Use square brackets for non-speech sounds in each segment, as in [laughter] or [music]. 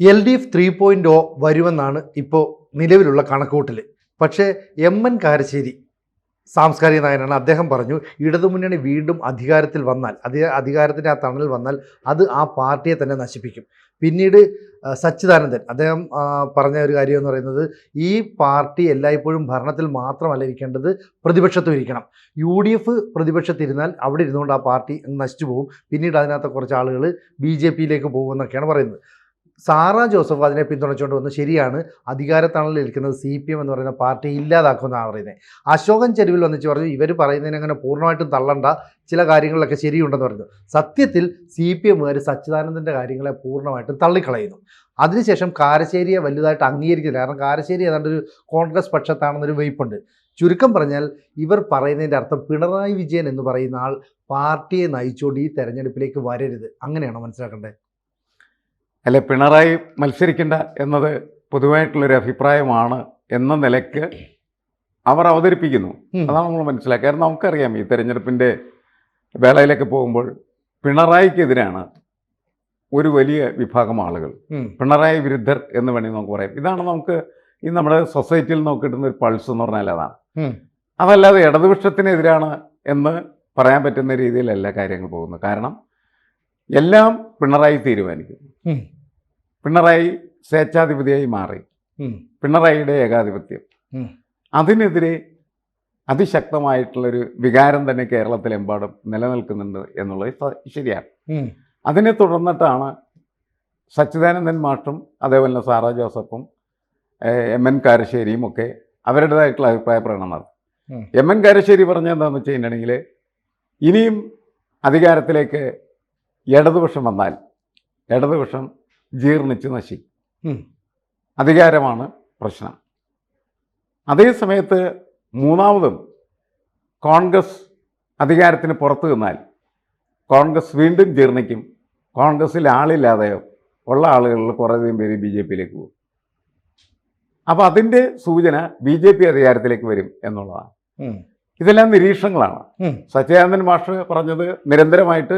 L D F three point O വരുമെന്നാണ് ഇപ്പോൾ നിലവിലുള്ള കണക്കൂട്ടൽ പക്ഷേ എം എൻ കാരശ്ശേരി സാംസ്കാരിക നായനാണ് അദ്ദേഹം പറഞ്ഞു ഇടതുമുന്നണി വീണ്ടും അധികാരത്തിൽ വന്നാൽ അധി അധികാരത്തിന്റെ ആ തണൽ വന്നാൽ അത് ആ പാർട്ടിയെ തന്നെ നശിപ്പിക്കും. പിന്നീട് സച്ചിദാനന്ദൻ അദ്ദേഹം പറഞ്ഞ ഒരു കാര്യം എന്ന് പറയുന്നത് ഈ പാർട്ടി എല്ലായ്പ്പോഴും ഭരണത്തിൽ മാത്രമല്ല ഇരിക്കേണ്ടത് പ്രതിപക്ഷത്തും ഇരിക്കണം. യു ഡി എഫ് പ്രതിപക്ഷത്തിരുന്നാൽ അവിടെ ഇരുന്നുകൊണ്ട് ആ പാർട്ടി നശിച്ചു പോകും. പിന്നീട് അതിനകത്ത് കുറച്ച് ആളുകൾ ബി ജെ പിയിലേക്ക് പോകുമെന്നൊക്കെയാണ് പറയുന്നത്. സാറ ജോസഫ് അതിനെ പിന്തുണച്ചുകൊണ്ട് വന്ന് ശരിയാണ്. അധികാരത്തണലിൽ ഇരിക്കുന്നത് സി പി എം എന്ന് പറയുന്ന പാർട്ടി ഇല്ലാതാക്കുമെന്നാണ് പറയുന്നത്. അശോകൻ ചെരുവിൽ വന്നിച്ച് പറഞ്ഞു ഇവർ പറയുന്നതിനെ അങ്ങനെ പൂർണമായിട്ടും തള്ളണ്ട. ചില കാര്യങ്ങളിലൊക്കെ ശരിയുണ്ടെന്ന് പറഞ്ഞു. സത്യത്തിൽ സി പി എമ്മുകാർ സച്ചിദാനന്ദന്റെ കാര്യങ്ങളെ പൂർണമായിട്ടും തള്ളിക്കളയുന്നു. അതിനുശേഷം കാരശ്ശേരിയെ വലുതായിട്ട് അംഗീകരിക്കുന്നില്ല. കാരണം കാരശ്ശേരി ഏതാണ്ട് ഒരു കോൺഗ്രസ് പക്ഷത്താണെന്നൊരു വെയ്പ്പുണ്ട്. ചുരുക്കം പറഞ്ഞാൽ ഇവർ പറയുന്നതിന്റെ അർത്ഥം പിണറായി വിജയൻ എന്ന് പറയുന്ന ആൾ പാർട്ടിയെ നയിച്ചുകൊണ്ട് ഈ തെരഞ്ഞെടുപ്പിലേക്ക് വരരുത്. അങ്ങനെയാണോ മനസ്സിലാക്കേണ്ടത്? അല്ലെ പിണറായി മത്സരിക്കേണ്ട എന്നത് പൊതുവായിട്ടുള്ളൊരു അഭിപ്രായമാണ് എന്ന നിലയ്ക്ക് അവർ അവതരിപ്പിക്കുന്നു. അതാണ് നമ്മൾ മനസ്സിലാക്കുക. കാരണം നമുക്കറിയാം ഈ തെരഞ്ഞെടുപ്പിന്റെ വേളയിലേക്ക് പോകുമ്പോൾ പിണറായിക്കെതിരാണ് ഒരു വലിയ വിഭാഗം ആളുകൾ. പിണറായി വിരുദ്ധർ എന്ന് വേണമെങ്കിൽ നമുക്ക് പറയാം. ഇതാണ് നമുക്ക് ഈ നമ്മുടെ സൊസൈറ്റിയിൽ നമുക്ക് കിട്ടുന്ന ഒരു പൾസ് എന്ന് പറഞ്ഞാൽ അതാണ്. അതല്ലാതെ ഇടതുപക്ഷത്തിനെതിരാണ് എന്ന് പറയാൻ പറ്റുന്ന രീതിയിലല്ല കാര്യങ്ങൾ പോകുന്നത് കാരണം എല്ലാം പിണറായി തീരുമാനിക്കും. പിണറായി സ്വേച്ഛാധിപതിയായി മാറി. പിണറായിയുടെ ഏകാധിപത്യം. അതിനെതിരെ അതിശക്തമായിട്ടുള്ളൊരു വികാരം തന്നെ കേരളത്തിലെമ്പാടും നിലനിൽക്കുന്നുണ്ട് എന്നുള്ളത് ശരിയാണ്. അതിനെ തുടർന്നിട്ടാണ് സച്ചിദാനന്ദൻ മാഷും അതേപോലെ സാറാ ജോസഫും എം എൻ കാരശ്ശേരിയും ഒക്കെ അവരുടേതായിട്ടുള്ള അഭിപ്രായ പ്രകടനം നടത്തി എം എൻ കാരശ്ശേരി പറഞ്ഞ എന്താണെന്ന് വെച്ച് കഴിഞ്ഞിട്ടുണ്ടെങ്കിൽ ഇനിയും അധികാരത്തിലേക്ക് ഇടതുപക്ഷം വന്നാൽ ഇടതുപക്ഷം ജീർണിച്ച് നശിക്കും. അധികാരമാണ് പ്രശ്നം. അതേ സമയത്ത് മൂന്നാമതും കോൺഗ്രസ് അധികാരത്തിന് പുറത്തു നിന്നാൽ കോൺഗ്രസ് വീണ്ടും ജീർണിക്കും. കോൺഗ്രസ്സിൽ ആളില്ലാതെയോ ഉള്ള ആളുകളിൽ കുറേയധികം പേര് ബി ജെ പിയിലേക്ക് പോകും. അപ്പോൾ അതിന്റെ സൂചന ബി ജെ പി അധികാരത്തിലേക്ക് വരും എന്നുള്ളതാണ്. ഇതെല്ലാം നിരീക്ഷണങ്ങളാണ്. സച്ചിദാനന്ദൻ മാഷ് പറഞ്ഞത് നിരന്തരമായിട്ട്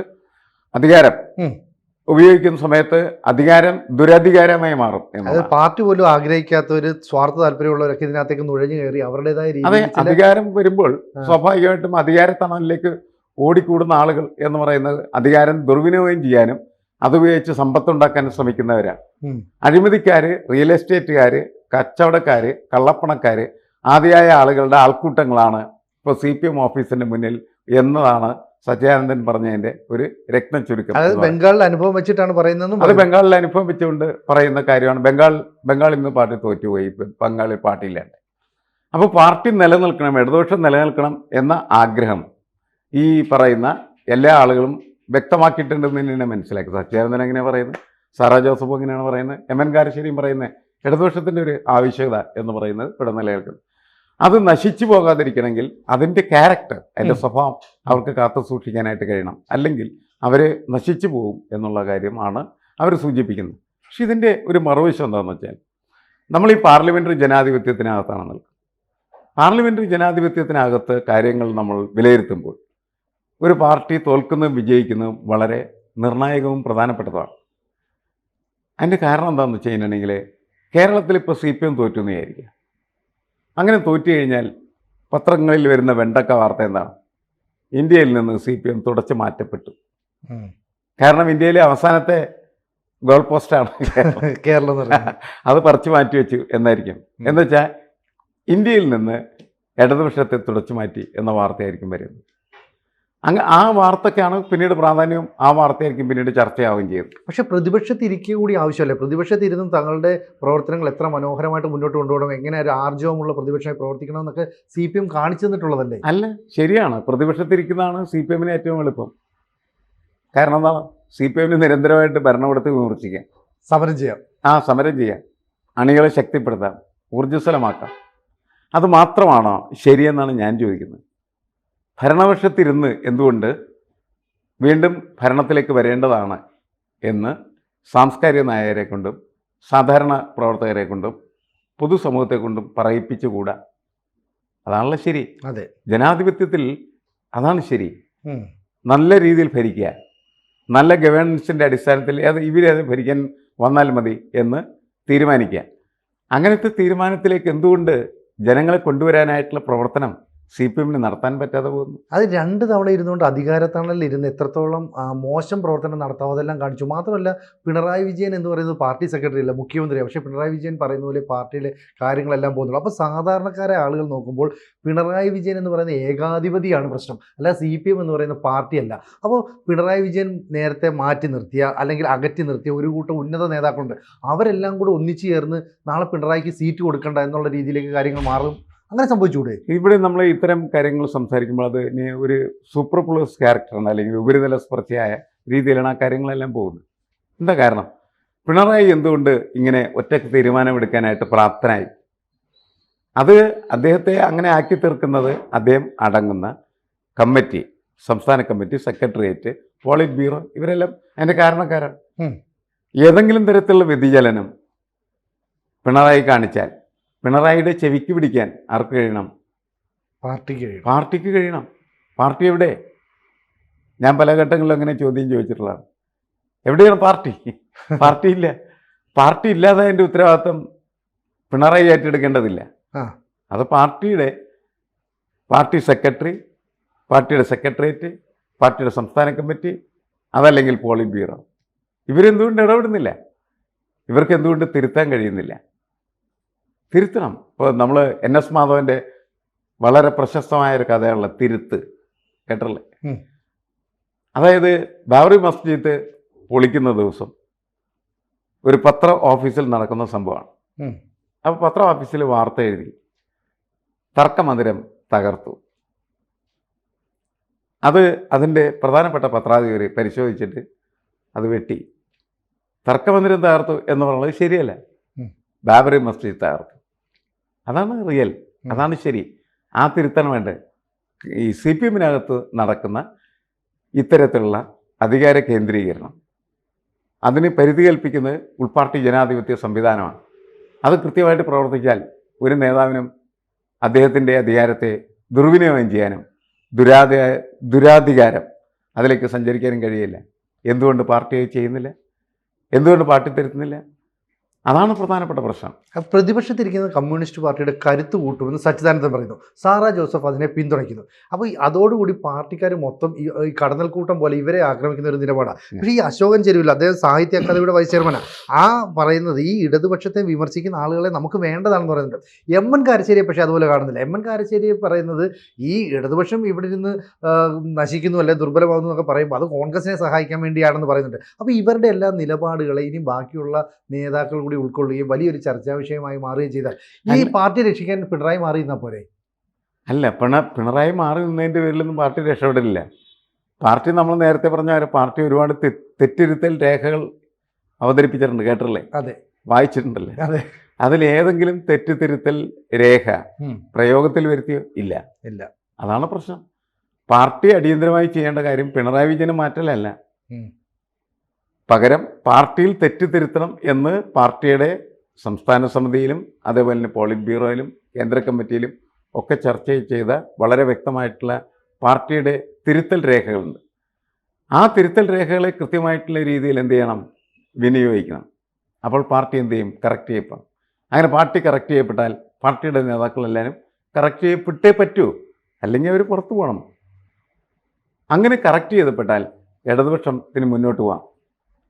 അധികാരം. ഉപയോഗിക്കുന്ന സമയത്ത് അധികാരം ദുരധികാരമായി മാറും അത് എന്നുള്ളതാണ്. പാർട്ടി പോലും ആഗ്രഹിക്കാത്ത ഒരു സ്വാർത്ഥ താല്പര്യമുള്ളവരൊക്കെ ഇതിനകത്തേക്ക് നുഴഞ്ഞു കയറി അവരുടേതായ അതെ അധികാരം വരുമ്പോൾ. സ്വാഭാവികമായിട്ടും അധികാരത്തണലിലേക്ക് ഓടിക്കൂടുന്ന ആളുകൾ എന്ന് പറയുന്നത് അധികാരം ദുർവിനിയോഗം ചെയ്യാനും അതുപയോഗിച്ച് സമ്പത്തുണ്ടാക്കാനും ശ്രമിക്കുന്നവരാണ്. അഴിമതിക്കാര് അഴിമതിക്കാർ റിയൽ എസ്റ്റേറ്റുകാർ കച്ചവടക്കാർ കള്ളപ്പണക്കാർ ആദിയായ ആളുകളുടെ ആൾക്കൂട്ടങ്ങളാണ് ഇപ്പോൾ സി പി എം ഓഫീസിന്റെ മുന്നിൽ എന്നതാണ് സച്ചിദാനന്ദൻ പറഞ്ഞതിന്റെ ഒരു രക്തം ചുരുക്കം അത് ബംഗാളിൽ അനുഭവം വെച്ചിട്ടാണ് പറയുന്നത് അത് ബംഗാളിൽ ബംഗാളിലെ അനുഭവം വെച്ചുകൊണ്ട് പറയുന്ന കാര്യമാണ്. ബംഗാൾ ബംഗാൾ ഇന്ന് പാർട്ടി തോറ്റുപോയി ബംഗാളിൽ പാർട്ടിയില്ലാണ്ട് അപ്പോൾ പാർട്ടി നിലനിൽക്കണം ഇടതുപക്ഷം നിലനിൽക്കണം എന്ന ആഗ്രഹം ഈ പറയുന്ന എല്ലാ ആളുകളും വ്യക്തമാക്കിയിട്ടുണ്ടെന്ന് തന്നെ മനസ്സിലാക്കി. സത്യാനന്ദൻ എങ്ങനെയാണ് പറയുന്നത്? സാറാ ജോസഫ് എങ്ങനെയാണ് പറയുന്നത്? എം എൻ കാരശ്ശേരിയും പറയുന്നത് ഇടതുപക്ഷത്തിന്റെ ഒരു ആവശ്യകത എന്ന് പറയുന്നത് ഇവിടെ നിലനിൽക്കുന്നു. അത് നശിച്ചു പോകാതിരിക്കണമെങ്കിൽ അതിന്റെ ക്യാരക്ടർ അതിന്റെ. സ്വഭാവം അവർക്ക് കാത്തു സൂക്ഷിക്കാനായിട്ട് കഴിയണം. അല്ലെങ്കിൽ അവർ നശിച്ചു പോകും എന്നുള്ള കാര്യമാണ് അവർ സൂചിപ്പിക്കുന്നത്. പക്ഷെ ഇതിന്റെ ഒരു മറുവശം എന്താണെന്ന് വെച്ചാൽ നമ്മൾ ഈ പാർലമെന്ററി ജനാധിപത്യത്തിനകത്താണ് നിൽക്കുന്നത്. പാർലമെന്ററി ജനാധിപത്യത്തിനകത്ത് കാര്യങ്ങൾ നമ്മൾ വിലയിരുത്തുമ്പോൾ ഒരു പാർട്ടി തോൽക്കുന്നതും വിജയിക്കുന്നതും വളരെ നിർണായകവും പ്രധാനപ്പെട്ടതാണ്. അതിന്റെ കാരണം എന്താണെന്ന് വെച്ച് കഴിഞ്ഞിട്ടുണ്ടെങ്കിൽ കേരളത്തിൽ ഇപ്പോൾ സി പി എം തോറ്റു എന്ന് വിചാരിക്കുക അങ്ങനെ തോറ്റു കഴിഞ്ഞാൽ പത്രങ്ങളിൽ വരുന്ന വെണ്ടക്ക വാർത്ത എന്താണ്? ഇന്ത്യയിൽ നിന്ന് സി പി എം തുടച്ചു മാറ്റപ്പെട്ടു. കാരണം ഇന്ത്യയിലെ അവസാനത്തെ ഗോൾ പോസ്റ്റാണ് കേരളം അത് പറിച്ചു മാറ്റി വെച്ചു എന്നായിരിക്കും. എന്നുവെച്ചാൽ വെച്ചാൽ ഇന്ത്യയിൽ നിന്ന് ഇടതുപക്ഷത്തെ തുടച്ചു മാറ്റി എന്ന വാർത്തയായിരിക്കും വരുന്നത്. അങ്ങ് ആ വാർത്തക്കാണ് പിന്നീട് പ്രാധാന്യം ആ വാർത്തയായിരിക്കും പിന്നീട് ചർച്ചയാവുകയും ചെയ്യും പക്ഷെ പ്രതിപക്ഷത്തിരിക്കുക കൂടി ആവശ്യമല്ലേ? പ്രതിപക്ഷത്തിരുന്ന് തങ്ങളുടെ പ്രവർത്തനങ്ങൾ എത്ര മനോഹരമായിട്ട് മുന്നോട്ട് കൊണ്ടുപോകണം? എങ്ങനെ ഒരു ആർജവമുള്ള പ്രതിപക്ഷമായി പ്രവർത്തിക്കണം എന്നൊക്കെ സി പി എം കാണിച്ചു തന്നിട്ടുള്ളതല്ലേ? അല്ല ശരിയാണ്. പ്രതിപക്ഷത്തിരിക്കുന്നതാണ് സി പി എമ്മിന് ഏറ്റവും എളുപ്പം. കാരണം എന്താണ്? സി പി എമ്മിന് നിരന്തരമായിട്ട് ഭരണകൂടത്തെ വിമർശിക്കാം. സമരം ചെയ്യാം. ആ സമരം ചെയ്യാം. അണികളെ ശക്തിപ്പെടുത്താം. ഊർജസ്വലമാക്കാം. അത് മാത്രമാണോ ശരിയെന്നാണ് ഞാൻ ചോദിക്കുന്നത്. ഭരണപക്ഷത്തിരുന്ന് എന്തുകൊണ്ട് വീണ്ടും ഭരണത്തിലേക്ക് വരേണ്ടതാണ് എന്ന് സാംസ്കാരിക നായകരെ കൊണ്ടും സാധാരണ പ്രവർത്തകരെ കൊണ്ടും പൊതുസമൂഹത്തെ കൊണ്ടും പറയിപ്പിച്ചുകൂടാ? അതാണല്ലോ ശരി. അതെ. ജനാധിപത്യത്തിൽ അതാണ് ശരി. നല്ല രീതിയിൽ ഭരിക്കുക. നല്ല ഗവേണൻസിന്റെ അടിസ്ഥാനത്തിൽ അത് ഇവരെ അത് ഭരിക്കാൻ വന്നാൽ മതി എന്ന് തീരുമാനിക്കുക. അങ്ങനത്തെ തീരുമാനത്തിലേക്ക് എന്തുകൊണ്ട് ജനങ്ങളെ കൊണ്ടുവരാനായിട്ടുള്ള പ്രവർത്തനം സി പി എമ്മിന് നടത്താൻ പറ്റാതെ പോകുന്നു. അത് രണ്ട് തവണ ഇരുന്നുകൊണ്ട് അധികാരത്തണലിൽ ഇരുന്ന് എത്രത്തോളം മോശം പ്രവർത്തനം നടത്താമോ അതെല്ലാം കാണിച്ചു. മാത്രമല്ല പിണറായി വിജയൻ എന്ന് പറയുന്നത് പാർട്ടി സെക്രട്ടറി അല്ല മുഖ്യമന്ത്രി പക്ഷേ പിണറായി വിജയൻ പറയുന്ന പോലെ പാർട്ടിയിലെ കാര്യങ്ങളെല്ലാം പോകുന്നുള്ളൂ. അപ്പോൾ സാധാരണക്കാരെ ആളുകൾ നോക്കുമ്പോൾ പിണറായി വിജയൻ എന്ന് പറയുന്ന ഏകാധിപതിയാണ് പ്രശ്നം. അല്ല സി പി എം എന്ന് പറയുന്ന പാർട്ടിയല്ല. അപ്പോൾ പിണറായി വിജയൻ നേരത്തെ മാറ്റി നിർത്തിയ അല്ലെങ്കിൽ അകറ്റി നിർത്തിയ ഒരു കൂട്ടം ഉന്നത നേതാക്കളുണ്ട്. അവരെല്ലാം കൂടെ ഒന്നിച്ചു ചേർന്ന് നാളെ പിണറായിക്ക് സീറ്റ് കൊടുക്കണ്ട എന്നുള്ള രീതിയിലേക്ക് കാര്യങ്ങൾ മാറും. അങ്ങനെ സംഭവിച്ചുകൂടെ? ഇവിടെ നമ്മൾ ഇത്തരം കാര്യങ്ങൾ സംസാരിക്കുമ്പോൾ അത് ഒരു സൂപ്പർ പ്ലസ് ക്യാരക്ടറാണ് അല്ലെങ്കിൽ ഉപരിതല സ്പർശിയായ രീതിയിലാണ് ആ കാര്യങ്ങളെല്ലാം പോകുന്നത്. എന്താ കാരണം? പിണറായി എന്തുകൊണ്ട് ഇങ്ങനെ ഒറ്റയ്ക്ക് തീരുമാനമെടുക്കാനായിട്ട് പ്രാപ്തനായി? അത് അദ്ദേഹത്തെ അങ്ങനെ ആക്കി തീർക്കുന്നത് അദ്ദേഹം അടങ്ങുന്ന കമ്മിറ്റി സംസ്ഥാന കമ്മിറ്റി സെക്രട്ടേറിയറ്റ് പോളിറ്റ് ബ്യൂറോ ഇവരെല്ലാം അതിന്റെ കാരണക്കാരാണ്. ഏതെങ്കിലും തരത്തിലുള്ള വ്യതിചലനം പിണറായി കാണിച്ചാൽ പിണറായിയുടെ ചെവിക്ക് പിടിക്കാൻ ആർക്ക് കഴിയണം? പാർട്ടിക്ക് കഴിയണം. പാർട്ടിക്ക് കഴിയണം. പാർട്ടി എവിടെ? ഞാൻ പല ഘട്ടങ്ങളിലും അങ്ങനെ ചോദ്യം ചോദിച്ചിട്ടുള്ളതാണ്. എവിടെയാണ് പാർട്ടി? [laughs] പാർട്ടി ഇല്ല പാർട്ടി ഇല്ലാതെ അതിന്റെ ഉത്തരവാദിത്വം പിണറായി ഏറ്റെടുക്കേണ്ടതില്ല. അത് പാർട്ടിയുടെ പാർട്ടി സെക്രട്ടറി പാർട്ടിയുടെ സെക്രട്ടേറിയറ്റ് പാർട്ടിയുടെ സംസ്ഥാന കമ്മിറ്റി അതല്ലെങ്കിൽ പോളിംഗ് ബ്യൂറോ. ഇവരെന്തുകൊണ്ട് ഇടപെടുന്നില്ല? ഇവർക്ക് എന്തുകൊണ്ട് തിരുത്താൻ കഴിയുന്നില്ല? തിരുത്തണം. ഇപ്പോൾ നമ്മൾ എൻ എസ് മാധവന്റെ വളരെ പ്രശസ്തമായ ഒരു കഥയുള്ള തിരുത്ത്. കേട്ടല്ലേ? അതായത് ബാബറി മസ്ജിദ് പൊളിക്കുന്ന ദിവസം ഒരു പത്ര ഓഫീസിൽ നടക്കുന്ന സംഭവമാണ്. അപ്പോൾ പത്ര ഓഫീസിൽ വാർത്ത എഴുതി തർക്കമന്ദിരം തകർത്തു. അത് അതിന്റെ പ്രധാനപ്പെട്ട പത്രാധിപർ പരിശോധിച്ചിട്ട് അത് വെട്ടി. തർക്കമന്ദിരം തകർത്തു എന്ന് പറയുന്നത് ശരിയല്ല. ബാബറി മസ്ജിദ് തകർത്തു. അതാണ് റിയൽ. അതാണ് ശരി. ആ തിരുത്തണം വേണ്ടത് ഈ സി പി എമ്മിനകത്ത് നടക്കുന്ന ഇത്തരത്തിലുള്ള അധികാര കേന്ദ്രീകരണം. അതിന് പരിധി കൽപ്പിക്കുന്നത് ഉൾപാർട്ടി ജനാധിപത്യ സംവിധാനമാണ്. അത് കൃത്യമായിട്ട് പ്രവർത്തിച്ചാൽ ഒരു നേതാവിനും അദ്ദേഹത്തിന്റെ അധികാരത്തെ ദുർവിനിയോഗം ചെയ്യാനും ദുരാധി ദുരാധികാരം അതിലേക്ക് സഞ്ചരിക്കാനും കഴിയില്ല. എന്തുകൊണ്ട് പാർട്ടി ചെയ്യുന്നില്ല? എന്തുകൊണ്ട് പാർട്ടി തരുത്തുന്നില്ല? അതാണ് പ്രധാനപ്പെട്ട പ്രശ്നം. പ്രതിപക്ഷത്തിരിക്കുന്ന കമ്മ്യൂണിസ്റ്റ് പാർട്ടിയുടെ കരുത്ത് കൂട്ടുമെന്ന് സച്ചിദാനന്ദൻ പറയുന്നു. സാറാ ജോസഫ് അതിനെ പിന്തുണയ്ക്കുന്നു. അപ്പോൾ ഈ അതോടുകൂടി പാർട്ടിക്കാർ മൊത്തം ഈ കടന്നൽ കൂട്ടം പോലെ ഇവരെ ആക്രമിക്കുന്ന ഒരു നിലപാടാണ് പക്ഷേ ഈ അശോകൻ ചെരുവിൽ അദ്ദേഹം സാഹിത്യ അക്കാദമിയുടെ വൈസ് ചെയർമാനാണ് ആ. പറയുന്നത് ഈ ഇടതുപക്ഷത്തെ വിമർശിക്കുന്ന ആളുകളെ നമുക്ക് വേണ്ടതാണെന്ന് പറയുന്നുണ്ട്. എം എൻ കാരശ്ശേരിയെ പക്ഷേ അതുപോലെ കാണുന്നില്ല. എം എൻ കാരശ്ശേരിയെ പറയുന്നത് ഈ ഇടതുപക്ഷം ഇവിടെ നിന്ന് നശിക്കുന്നു അല്ലെ ദുർബലമാകുന്നു എന്നൊക്കെ പറയുമ്പോൾ അത് കോൺഗ്രസിനെ സഹായിക്കാൻ വേണ്ടിയാണെന്ന് പറയുന്നുണ്ട്. അപ്പോൾ ഇവരുടെ എല്ലാ നിലപാടുകളെ ഇനി ബാക്കിയുള്ള നേതാക്കൾ കൂടി ഉൾക്കൊള്ളുകയും വലിയൊരു ചർച്ചാ വിഷയമായി മാറുകയും ചെയ്താൽ ഈ പാർട്ടി രക്ഷിക്കാൻ പിണറായി മാറി നിന്നാൽ പോരെ? അല്ല പിണ പിണറായി മാറി നിന്നതിന്റെ പേരിലൊന്നും പാർട്ടി രക്ഷപ്പെടില്ല. പാർട്ടി നമ്മൾ നേരത്തെ പറഞ്ഞ പാർട്ടി ഒരുപാട് തെറ്റിരുത്തൽ രേഖകൾ അവതരിപ്പിച്ചിട്ടുണ്ട് കേട്ടല്ലേ അതെ. വായിച്ചിട്ടുണ്ടല്ലേ? അതെ. അതിലേതെങ്കിലും തെറ്റിത്തിരുത്തൽ രേഖ പ്രയോഗത്തിൽ വരുത്തിയോ? ഇല്ല. ഇല്ല. അതാണ് പ്രശ്നം. പാർട്ടി അടിയന്തരമായി ചെയ്യേണ്ട കാര്യം പിണറായി വിജയനെ മാറ്റലല്ല. പകരം പാർട്ടിയിൽ തെറ്റിദ്ധരുത്തണം എന്ന് പാർട്ടിയുടെ സംസ്ഥാന സമിതിയിലും അതേപോലെ തന്നെ പോളിറ്റ് ബ്യൂറോയിലും കേന്ദ്ര കമ്മിറ്റിയിലും ഒക്കെ ചർച്ച ചെയ്ത വളരെ വ്യക്തമായിട്ടുള്ള പാർട്ടിയുടെ തിരുത്തൽ രേഖകളുണ്ട്. ആ തിരുത്തൽ രേഖകളെ കൃത്യമായിട്ടുള്ള രീതിയിൽ എന്ത് ചെയ്യണം? വിനിയോഗിക്കണം. അപ്പോൾ പാർട്ടി എന്ത് ചെയ്യും? കറക്റ്റ് ചെയ്യപ്പെടും. അങ്ങനെ പാർട്ടി കറക്റ്റ് ചെയ്യപ്പെട്ടാൽ പാർട്ടിയുടെ നേതാക്കളെല്ലാവരും കറക്റ്റ് ചെയ്യപ്പെട്ടേ പറ്റൂ. അല്ലെങ്കിൽ അവർ പുറത്തു പോകണം. അങ്ങനെ കറക്റ്റ് ചെയ്തപ്പെട്ടാൽ ഇടതുപക്ഷത്തിന് മുന്നോട്ട് പോകാം.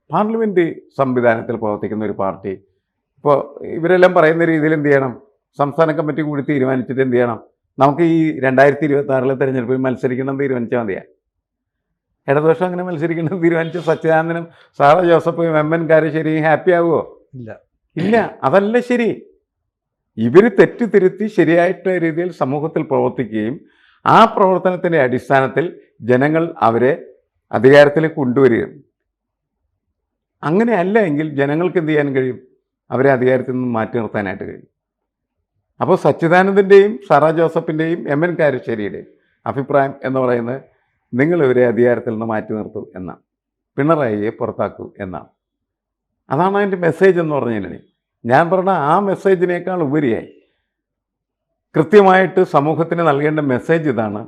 പാർലമെന്റ് സംവിധാനത്തിൽ പ്രവർത്തിക്കുന്ന ഒരു പാർട്ടി. ഇപ്പോൾ ഇവരെല്ലാം പറയുന്ന രീതിയിൽ എന്ത് ചെയ്യണം? സംസ്ഥാന കമ്മിറ്റി കൂടി തീരുമാനിച്ചിട്ട് എന്ത് ചെയ്യണം? നമുക്ക് ഈ രണ്ടായിരത്തി ഇരുപത്തി ആറിലെ തെരഞ്ഞെടുപ്പിൽ മത്സരിക്കണം എന്ന് തീരുമാനിച്ചാൽ മതിയാ. ഇടതുപക്ഷം അങ്ങനെ മത്സരിക്കണം തീരുമാനിച്ച സച്ചിദാനന്ദനും സാറ ജോസഫും എം എൻ കാരശ്ശേരിയും ഹാപ്പി ആവുമോ ഇല്ല. ഇല്ല. അതല്ല ശരി. ഇവർ തെറ്റ് തിരുത്തി ശരിയായിട്ടുള്ള രീതിയിൽ സമൂഹത്തിൽ പ്രവർത്തിക്കുകയും ആ പ്രവർത്തനത്തിന്റെ അടിസ്ഥാനത്തിൽ ജനങ്ങൾ അവരെ അധികാരത്തിലേക്ക് കൊണ്ടുവരികയും അങ്ങനെ അല്ല എങ്കിൽ ജനങ്ങൾക്ക് എന്ത് ചെയ്യാൻ കഴിയും? അവരെ അധികാരത്തിൽ നിന്ന് മാറ്റി നിർത്താനായിട്ട് കഴിയും. അപ്പോൾ സച്ചിദാനന്ദന്റെയും സാറാ ജോസഫിന്റെയും എം എൻ കാരശ്ശേരിയുടെയും അഭിപ്രായം എന്ന് പറയുന്നത് നിങ്ങൾ ഇവരെ അധികാരത്തിൽ നിന്ന് മാറ്റി നിർത്തൂ എന്നാണ്. പിണറായിയെ പുറത്താക്കൂ എന്നാണ്. അതാണ് അതിന്റെ മെസ്സേജ് എന്ന് പറഞ്ഞു ഞാൻ പറഞ്ഞ ആ മെസ്സേജിനേക്കാൾ ഉപരിയായി കൃത്യമായിട്ട് സമൂഹത്തിന് നൽകേണ്ട മെസ്സേജ് ഇതാണ്.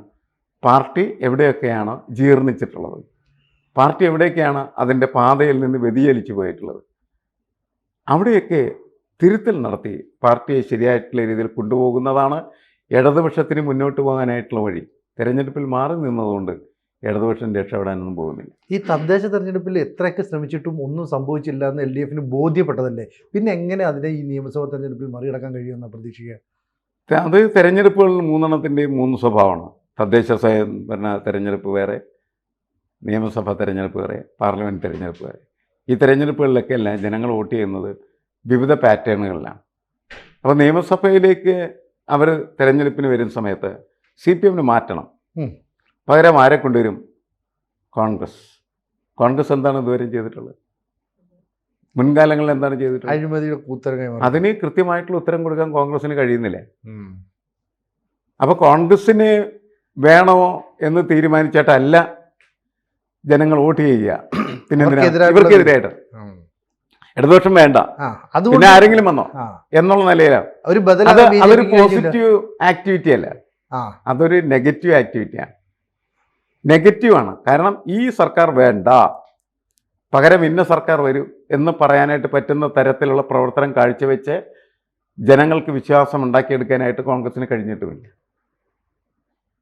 പാർട്ടി എവിടെയൊക്കെയാണോ ജീർണിച്ചിട്ടുള്ളത്. പാർട്ടി എവിടെയൊക്കെയാണ് അതിന്റെ പാതയിൽ നിന്ന് വ്യതിചലിച്ചു പോയിട്ടുള്ളത്? അവിടെയൊക്കെ തിരുത്തൽ നടത്തി പാർട്ടിയെ ശരിയായിട്ടുള്ള രീതിയിൽ കൊണ്ടുപോകുന്നതാണ് ഇടതുപക്ഷത്തിന് മുന്നോട്ട് പോകാനായിട്ടുള്ള വഴി. തിരഞ്ഞെടുപ്പിൽ മാറി നിന്നതുകൊണ്ട് ഇടതുപക്ഷം രക്ഷപ്പെടാനൊന്നും പോകുന്നില്ല. ഈ തദ്ദേശ തെരഞ്ഞെടുപ്പിൽ എത്രയൊക്കെ ശ്രമിച്ചിട്ടും ഒന്നും സംഭവിച്ചില്ല എന്ന് എൽ ഡി എഫിന് ബോധ്യപ്പെട്ടതല്ലേ? പിന്നെ എങ്ങനെ അതിനെ ഈ നിയമസഭാ തെരഞ്ഞെടുപ്പിൽ മറികടക്കാൻ കഴിയുമെന്ന് പ്രതീക്ഷിക്കുക? അത് തെരഞ്ഞെടുപ്പുകളിൽ മൂന്നെണ്ണത്തിന്റെയും മൂന്ന് സ്വഭാവമാണ്. തദ്ദേശ സ്വയംഭരണ തെരഞ്ഞെടുപ്പ് വേറെ നിയമസഭാ തെരഞ്ഞെടുപ്പ് വരെ പാർലമെന്റ് തെരഞ്ഞെടുപ്പ് വരെ. ഈ തെരഞ്ഞെടുപ്പുകളിലൊക്കെ എല്ലാം ജനങ്ങൾ വോട്ട് ചെയ്യുന്നത് വിവിധ പാറ്റേണുകളിലാണ്. അപ്പോൾ നിയമസഭയിലേക്ക് അവർ തെരഞ്ഞെടുപ്പിന് വരുന്ന സമയത്ത് സി പി എമ്മിന് മാറ്റണം. പകരം ആരെ കൊണ്ടുവരും? കോൺഗ്രസ്. കോൺഗ്രസ് എന്താണ് ഇതുവരെ ചെയ്തിട്ടുള്ളത്? മുൻകാലങ്ങളിൽ എന്താണ് ചെയ്തിട്ടുള്ളത്? അഴിമതിയുടെ. അതിന് കൃത്യമായിട്ടുള്ള ഉത്തരം കൊടുക്കാൻ കോൺഗ്രസിന് കഴിയുന്നില്ല. അപ്പോൾ കോൺഗ്രസ്സിന് വേണോ എന്ന് തീരുമാനിച്ചിട്ടല്ല ജനങ്ങൾ വോട്ട് ചെയ്യുക. [clears throat] പിന്നെ ഇവർക്കെതിരായിട്ട്. ഇടതുപക്ഷം വേണ്ട. പിന്നെ ആരെങ്കിലും വന്നോ? എന്നുള്ള നിലയിലാണ് അതൊരു പോസിറ്റീവ് ആക്ടിവിറ്റി അല്ല. അതൊരു നെഗറ്റീവ് ആക്ടിവിറ്റിയാണ് നെഗറ്റീവാണ് കാരണം ഈ സർക്കാർ വേണ്ട. പകരം ഇന്ന സർക്കാർ വരും എന്ന് പറയാനായിട്ട് പറ്റുന്ന തരത്തിലുള്ള പ്രവർത്തനം കാഴ്ചവെച്ച് ജനങ്ങൾക്ക് വിശ്വാസം ഉണ്ടാക്കിയെടുക്കാനായിട്ട് കോൺഗ്രസിന് കഴിഞ്ഞിട്ടുമില്ല.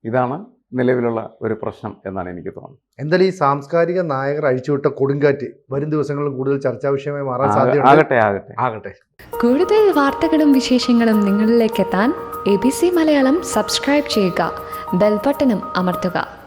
ഇതാണ് നിലവിലുള്ള ഒരു പ്രശ്നം എന്നാണ് എനിക്ക് തോന്നുന്നത്. എന്തായാലും ഈ സാംസ്കാരിക നായകർ അഴിച്ചുവിട്ട കൊടുങ്കാറ്റ് വരും ദിവസങ്ങളിൽ കൂടുതൽ ചർച്ചാ വിഷയമായി മാറാൻ സാധ്യത സാധ്യതയുണ്ട്. ആകട്ടെ ആകട്ടെ. ആകട്ടെ. കൂടുതൽ വാർത്തകളും വിശേഷങ്ങളും നിങ്ങളിലേക്ക് എത്താൻ A B C Malayalam subscribe ചെയ്യുക. ബെൽബട്ടനും അമർത്തുക.